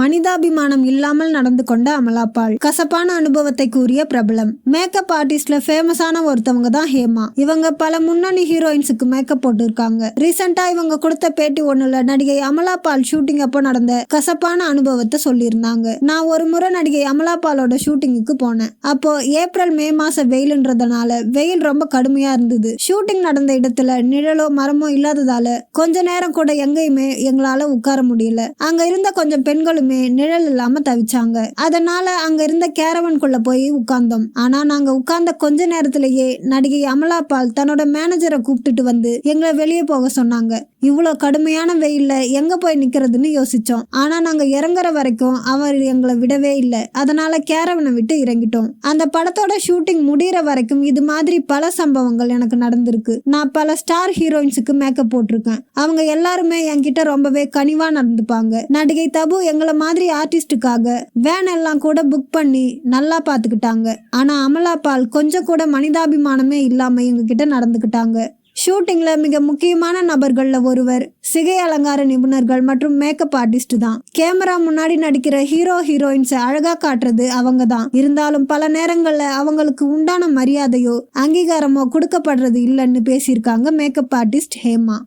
மனிதாபிமானம் இல்லாமல் நடந்து கொண்ட அமலாபால் கசப்பான அனுபவத்தை கூறிய பிரபலம். மேக்கப் ஆர்டிஸ்ட்ல ஃபேமஸான ஒருத்தவங்க தான் ஹேமா. இவங்க பல முன்னணி ஹீரோயின்ஸுக்கு மேக்கப் போட்டிருக்காங்க. ரீசெண்டா இவங்க கொடுத்த பேட்டி ஒண்ணுல நடிகை அமலாபால் ஷூட்டிங் அப்போ நடந்த கசப்பான அனுபவத்தை சொல்லியிருந்தாங்க. நான் ஒரு முறை நடிகை அமலாபாலோட ஷூட்டிங்குக்கு போனேன். அப்போ ஏப்ரல் மே மாச வெயிலுன்றதுனால வெயில் ரொம்ப கடுமையா இருந்தது. ஷூட்டிங் நடந்த இடத்துல நிழலோ மரமோ இல்லாததால கொஞ்ச நேரம் கூட எங்கேயுமே எங்களால உட்கார முடியல. அங்க இருந்த கொஞ்சம் பெண்களும் நிழல் இல்லாம தவிச்சாங்க. அதனால அங்க இருந்த கேரவன்குள்ள போய் உட்கார்ந்தோம். ஆனா நாங்க உட்கார்ந்த கொஞ்ச நேரத்திலேயே நடிகை அமலாபால் தன்னோட மேனேஜரை கூப்பிட்டுட்டு வந்து எங்களை வெளியே போக சொன்னாங்க. இவ்வளோ கடுமையான வெயில்ல எங்க போய் நிக்கிறதுன்னு யோசிச்சோம். ஆனா நாங்க இறங்குற வரைக்கும் அவர் எங்களை விடவே இல்லை. அதனால கேரவனை விட்டு இறங்கிட்டோம். அந்த படத்தோட ஷூட்டிங் முடியிற வரைக்கும் இது மாதிரி பல சம்பவங்கள் எனக்கு நடந்திருக்கு. நான் பல ஸ்டார் ஹீரோயின்ஸுக்கு மேக்கப் போட்டிருக்கேன். அவங்க எல்லாருமே என்கிட்ட ரொம்பவே கனிவா நடந்துப்பாங்க. நடிகை தபு எங்களை மாதிரி ஆர்டிஸ்டுக்காக வேன் எல்லாம் கூட புக் பண்ணி நல்லா பார்த்துக்கிட்டாங்க. ஆனா அமலா பால் கொஞ்சம் கூட மனிதாபிமானமே இல்லாம எங்க கிட்ட நடந்துக்கிட்டாங்க ஷூட்டிங்ல மிக முக்கியமான நபர்கள்ல ஒருவர் சிகை அலங்கார நிபுணர்கள் மற்றும் மேக்கப் ஆர்டிஸ்ட் தான். கேமரா முன்னாடி நடிக்கிற ஹீரோ ஹீரோயின்ஸை அழகா காட்டுறது அவங்க தான். இருந்தாலும் பல நேரங்கள்ல அவங்களுக்கு உண்டான மரியாதையோ அங்கீகாரமோ கொடுக்கப்படுறது இல்லைன்னு பேசியிருக்காங்க மேக்கப் ஆர்டிஸ்ட் ஹேமா.